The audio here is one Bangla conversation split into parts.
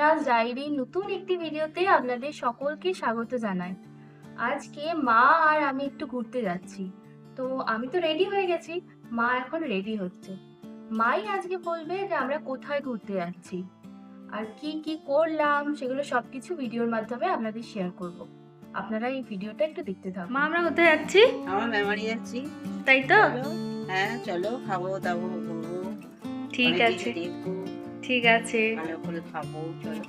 মোনাজ ডায়েরি নতুন একটি ভিডিওতে আপনাদের সকলকে স্বাগত জানাই। আজকে মা আর আমি একটু ঘুরতে যাচ্ছি। তো আমি তো রেডি হয়ে গেছি মা এখন রেডি হচ্ছে। মাই আজকে বলবে যে আমরা কোথায় ঘুরতে যাচ্ছি। আর কি কি করলাম সেগুলো সবকিছু ভিডিওর মাধ্যমে আপনাদের শেয়ার করব। আপনারা এই ভিডিওটা একটু দেখতে থাকুন। মা আমরা কোথায় যাচ্ছি? আমার মেমারি যাচ্ছি। তাই তো? হ্যাঁ চলো খাব দাবো ঠিক আছে। দেখব। ঠিক আছে। ভালো করে খাব চলো।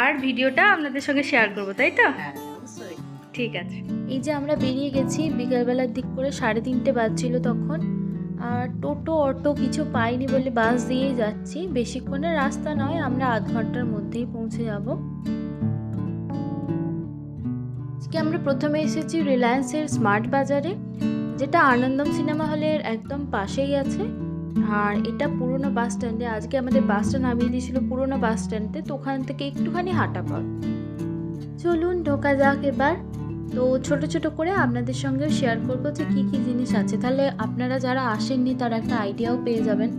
আর ভিডিওটা আপনাদের সঙ্গে শেয়ার করব তাই তো? হ্যাঁ অবশ্যই। ঠিক আছে। এই যে আমরা বেরিয়ে গেছি বিকালবেলার দিক করে সাড়ে তিনটে বাজছিল তখন। আর টোটো অটো কিছু পাইনি বলে বাস দিয়েই যাচ্ছি। বেশিক্ষণের রাস্তা নয় আমরা আধ ঘণ্টার মধ্যেই পৌঁছে যাব। আজকে আমরা প্রথমে এসেছি রিলায়েন্সের স্মার্ট বাজারে যেটা আনন্দম সিনেমা হলের একদম পাশেই আছে। আর এটা পুরনো বাস স্ট্যান্ডে আজকে আমাদের বাসটা নামিয়ে দিয়েছিল পুরনো বাস স্ট্যান্ডে তো ওখান থেকে একটুখানি হাঁটা পথ। চলুন, ঢোকা যাক এবার। তো ছোট ছোট করে আপনাদের সঙ্গে শেয়ার করব যে কী কী জিনিস আছে। তাহলে আপনারা যারা আসেননি, তারা একটা আইডিয়াও পেয়ে যাবেন।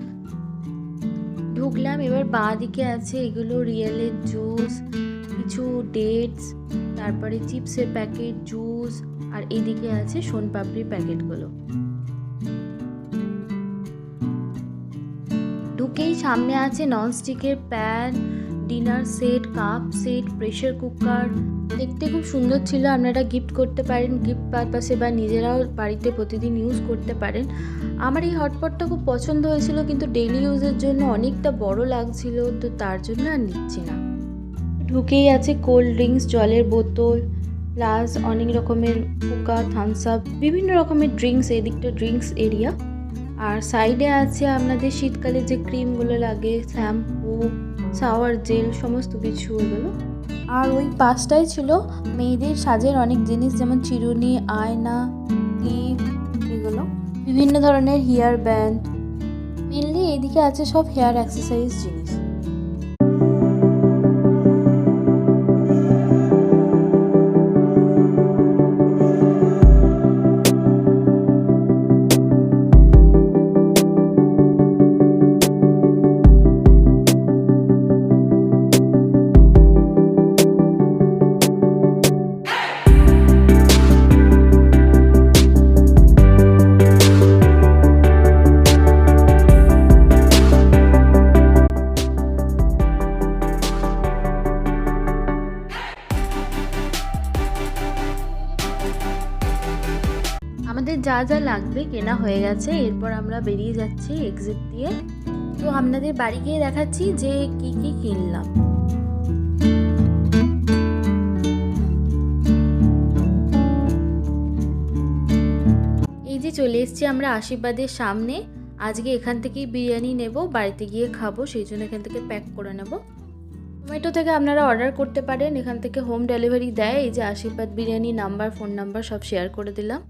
ঢুকলাম, এবার বাঁ দিকে আছে এগুলো রিয়েলের জুস কিছু ডেটস তারপরে চিপসের প্যাকেট জুস আর এদিকে আছে সোনপাপড়ির প্যাকেটগুলো ঢুকেই সামনে আছে ননস্টিকের pan, dinner set, cup set pressure cooker. দেখতে খুব সুন্দর ছিল, আপনারা গিফট করতে পারেন, গিফট পারপাসে বা নিজেরাও বাড়িতে প্রতিদিন ইউজ করতে পারেন। আমার এই হটপটটা খুব পছন্দ হয়েছিল, কিন্তু ডেলি ইউজের জন্য অনেকটা বড় লাগছিল, তো তার জন্য আর নিচ্ছি না। ঢুকেই আছে কোল্ড ড্রিঙ্কস জলের বোতল প্লাস অনেক রকমের কোকা থামস আপ বিভিন্ন রকমের ড্রিঙ্কস এদিকটা ড্রিঙ্কস এরিয়া আর সাইডে আছে আপনাদের শীতকালে যে ক্রিমগুলো লাগে, শ্যাম্পু সাওয়ার জেল, সমস্ত কিছু এগুলো আর ওই পাশটাই ছিল মেয়েদের সাজের অনেক জিনিস, যেমন চিরুনি, আয়না ক্লিপ এগুলো। বিভিন্ন ধরনের হেয়ার ব্যান্ড। মেনলি এদিকে আছে সব হেয়ার এক্সারসাইজ জিনিস। যা যা লাগবে কেনা হয়ে গেছে, এরপর আমরা বেরিয়ে যাচ্ছি এক্সিট দিয়ে। তো আপনাদের বাড়ি গিয়ে দেখাচ্ছি যে কি কি কিনলাম। এই যে চলে এসছি আমরা আশীর্বাদের সামনে। আজকে এখান থেকেই বিরিয়ানি নেব, বাড়িতে গিয়ে খাব, সেই জন্য এখান থেকে প্যাক করে নেব। জোম্যাটো থেকে আপনারা অর্ডার করতে পারেন, এখান থেকে হোম ডেলিভারি দেয়। এই যে Ashirbad biryani number phone number সব শেয়ার করে দিলাম।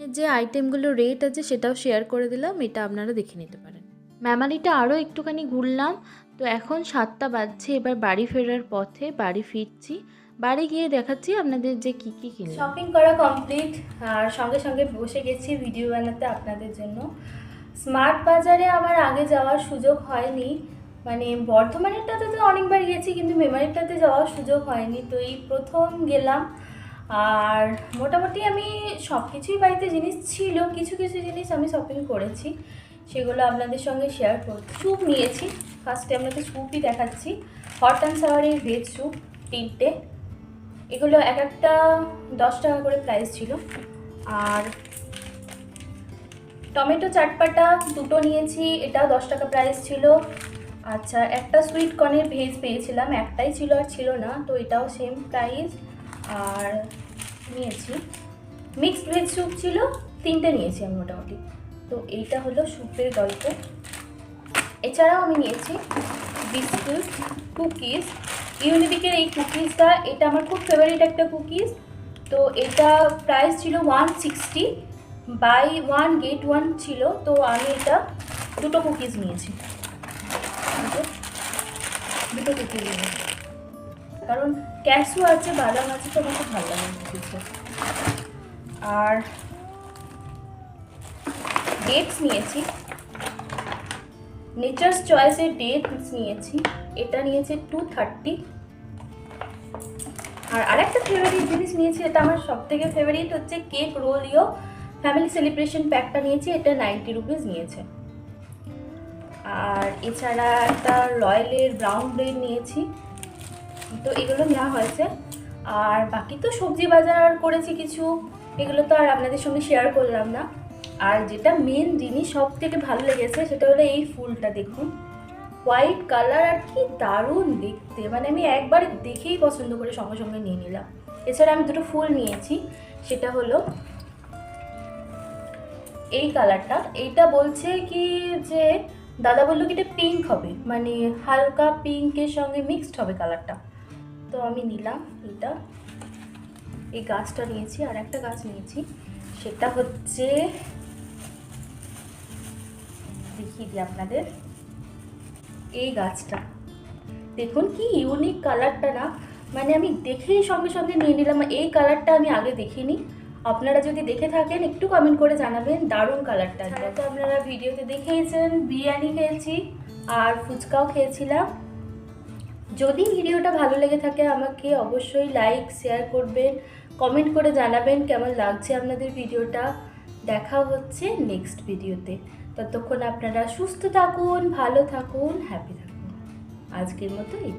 যে আইটেমগুলো রেট আছে সেটাও শেয়ার করে দিলাম এটা আপনারা দেখে নিতে পারেন। ম্যামালিটা আরও একটুখানি ঘুরলাম। তো এখন সাতটা বাজছে এবার বাড়ি ফেরার পথে বাড়ি ফিরছি। বাড়ি গিয়ে দেখাচ্ছি আপনাদের যে কি কি কিনলাম। শপিং করা কমপ্লিট আর সঙ্গে সঙ্গে বসে গেছি ভিডিও বানাতে আপনাদের জন্য। স্মার্ট বাজারে আমার আগে যাওয়ার সুযোগ হয়নি। মানে বর্ধমানেরটাতে তো অনেকবার গেছি কিন্তু মেমারিটাতে যাওয়ার সুযোগ হয়নি। তো এই প্রথম গেলাম। আর মোটামুটি আমি সব কিছুই বাড়িতে জিনিস ছিল, কিছু কিছু জিনিস আমি শপিং করেছি, সেগুলো আপনাদের সঙ্গে শেয়ার করছি। স্যুপ নিয়েছি ফার্স্টে আপনাদের স্যুপই দেখাচ্ছি। হট অ্যান্ড সাওয়ারের ভেজ স্যুপ তিনটে। এগুলো এক একটা দশ টাকা করে প্রাইস ছিল। আর টমেটো চাটপাটা দুটো নিয়েছি, এটাও দশ টাকা প্রাইস ছিল। আচ্ছা একটা সুইট কর্নের ভেজ পেয়েছিলাম, একটাই ছিল আর ছিল না, তো এটাও সেম প্রাইস আর নিয়েছি। মিক্সড ভেজ স্যুপ ছিল, তিনটে নিয়েছি আমি মোটামুটি। তো এইটা হলো স্যুপের গল্প। এছাড়াও আমি নিয়েছি বিস্কুট কুকিজ ইউনিবিকের এই কুকিজটা এটা আমার খুব ফেভারিট একটা কুকিজ তো এটা প্রাইস ছিল one sixty buy one get one ছিল। তো আমি এটা দুটো কুকিজ নিয়েছি। দুটো কুকিজ নিয়েছি। কারণ ক্যাশু আছে, বাদাম আছে, তো আমার খুব ভালো লাগে কুকিজটা আর ডেটস নিয়েছি। নেচার্স চয়েসের ডেটস নিয়েছি। এটা নিয়েছে টু থার্টি আর আরেকটা ফেভারিট জিনিস নিয়েছি, এটা আমার সব থেকে ফেভারিট হচ্ছে কেক রোল রোলিও ফ্যামিলি সেলিব্রেশন প্যাকটা নিয়েছি, এটা নাইনটি রুপিস নিয়েছে। আর এছাড়া একটা রয়্যালের ব্রাউন ব্রেড নিয়েছি। তো এগুলো নেওয়া হয়েছে। আর বাকি তো সবজি বাজার করেছি কিছু, এগুলো তো আর আপনাদের সঙ্গে শেয়ার করলাম না। আর যেটা মেন জিনিস সব থেকে ভালো লেগেছে সেটা হলো এই ফুলটা দেখুন। হোয়াইট কালার আর কি দারুণ দেখতে। মানে আমি একবার দেখেই পছন্দ করে সঙ্গে সঙ্গে নিয়ে নিলাম। এছাড়া আমি দুটো ফুল নিয়েছি, সেটা হলো এই কালারটা এইটা বলছে কি যে, দাদা বলল কি এটা পিঙ্ক হবে। মানে হালকা পিঙ্কের সঙ্গে মিক্সড হবে কালারটা তো আমি নিলাম এটা। এই গাছটা নিয়েছি আর একটা গাছ নিয়েছি। সেটা হচ্ছে দেখিয়ে দিই আপনাদের। এই গাছটা। দেখুন কি ইউনিক কালারটা না। মানে আমি দেখেই সঙ্গে সঙ্গে নিয়ে নিলাম। এই কালারটা আমি আগে দেখিনি। আপনারা যদি দেখে থাকেন একটু কমেন্ট করে জানাবেন। দারুণ কালারটা তো আপনারা ভিডিওতে দেখেইছেন। বিরিয়ানি খেয়েছি আর ফুচকাও খেয়েছিলাম। যদি ভিডিওটা ভালো লেগে থাকে, আমাকে অবশ্যই লাইক শেয়ার করবেন কমেন্ট করে জানাবেন কেমন লাগছে আপনাদের ভিডিওটা। দেখা হচ্ছে নেক্সট ভিডিওতে। ততক্ষণ আপনারা সুস্থ থাকুন, ভালো থাকুন হ্যাপি থাকুন। আজকের মতো এই